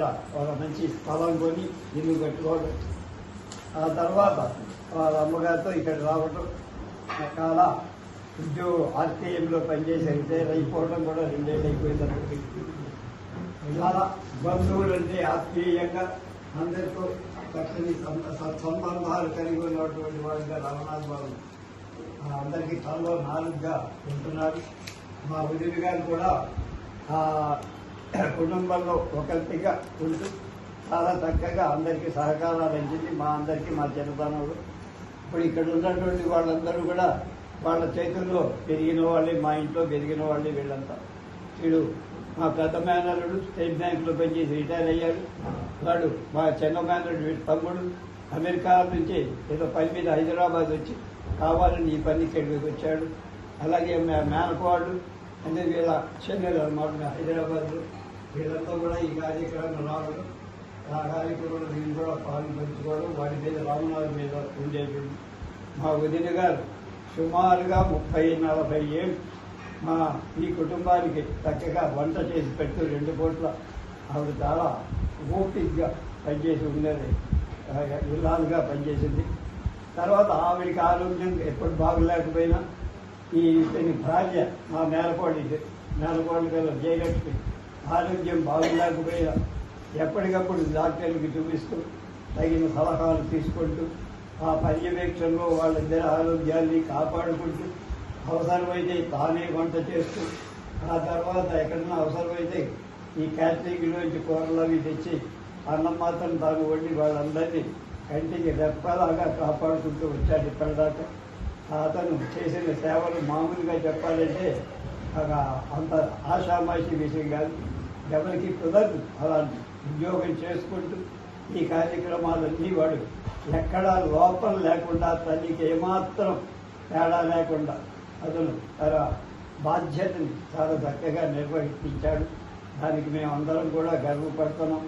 ఇక్కడ ఒక మంచి స్థలం కొని ఇల్లు కట్టుకోవడం. ఆ తర్వాత వాళ్ళ అమ్మగారితో ఇక్కడ రావటం. రకాల ఉద్యోగం ఆర్టీఎంలో పనిచేసే రిటైర్ అయిపోవడం కూడా రెండేళ్ళు అయిపోయింది చాలా బంధువులు అంటే ఆత్మీయంగా అందరితో చక్కని సత్సంబంధాలు కలిగి ఉన్నటువంటి వాళ్ళుగా రమణాథ్ బాబు. అందరికీ తనలో నాలుగుగా ఉంటున్నారు మా ఉదిరి గారు కూడా కుటుంబంలో ఒకరిగా ఉంటూ చాలా చక్కగా అందరికీ సహకారాలు అందింది మా అందరికీ మా చిన్నతనంలో ఇప్పుడు ఇక్కడ ఉన్నటువంటి వాళ్ళందరూ కూడా వాళ్ళ చేతుల్లో పెరిగిన వాళ్ళే మా ఇంట్లో పెరిగిన వాళ్ళే వీళ్ళంతా. వీడు మా పెద్ద మేనల్లుడు స్టేట్ బ్యాంకులో పనిచేసి రిటైర్ అయ్యాడు. వాడు మా చిన్న మేనల్లుడు వీడి తమ్ముడు. అమెరికా నుంచి ఏదో పని మీద హైదరాబాద్ వచ్చి కావాలని ఈ పని ఇక్కడికి వచ్చాడు. అలాగే మా మేనకోవాడు అంటే వీళ్ళ చెన్నెలు అనమాట హైదరాబాద్లో వీళ్ళంతా కూడా ఈ కార్యక్రమం రావడం ఆ కార్యక్రమంలో నేను కూడా పాల్పంచుకోవడం వాటి మీద రామనాథ్ మీద ఉండేది మా వదిన గారు సుమారుగా ముప్పై నలభై ఏళ్ళు మా ఈ కుటుంబానికి చక్కగా వంట చేసి పెట్టు రెండు పూట్ల ఆవిడ చాలా ఓపిక్గా పనిచేసి ఉండేది ఆ, ఇల్లాలుగా పనిచేసింది. తర్వాత ఆవిడకి ఆరోగ్యం ఎప్పుడు బాగలేకపోయినా ఈ ఇతని భార్య మా మేలకోడి మేలకోడి గల జయలక్ష్మి. ఆరోగ్యం బాగలేకపోయినా ఎప్పటికప్పుడు డాక్టర్కి చూపిస్తూ తగిన సలహాలు తీసుకుంటూ ఆ పర్యవేక్షణలో వాళ్ళిద్దరి ఆరోగ్యాన్ని కాపాడుకుంటూ అవసరమైతే తానే వంట చేస్తూ ఆ తర్వాత ఎక్కడన్నా అవసరమైతే ఈ క్యాటరింగ్లోంచి కూరలు అవి తెచ్చి అన్నం మాత్రం తాను వండి వాళ్ళందరినీ కంటికి రెప్పలాగా కాపాడుకుంటూ వచ్చాడు ఇప్పటిదాకా. అతను చేసిన సేవలు మామూలుగా చెప్పాలంటే ఒక అంత ఆషామాషి విషయం కాదు. ఎవరికి కుదరదు. అలాంటి ఉద్యోగం చేసుకుంటూ ఈ కార్యక్రమాలన్నీ వాడు ఎక్కడా లోపం లేకుండా తల్లికి ఏమాత్రం తేడా లేకుండా అతను తన బాధ్యతని చాలా చక్కగా నిర్వహించాడు. దానికి మేము అందరం కూడా గర్వపడుతున్నాం.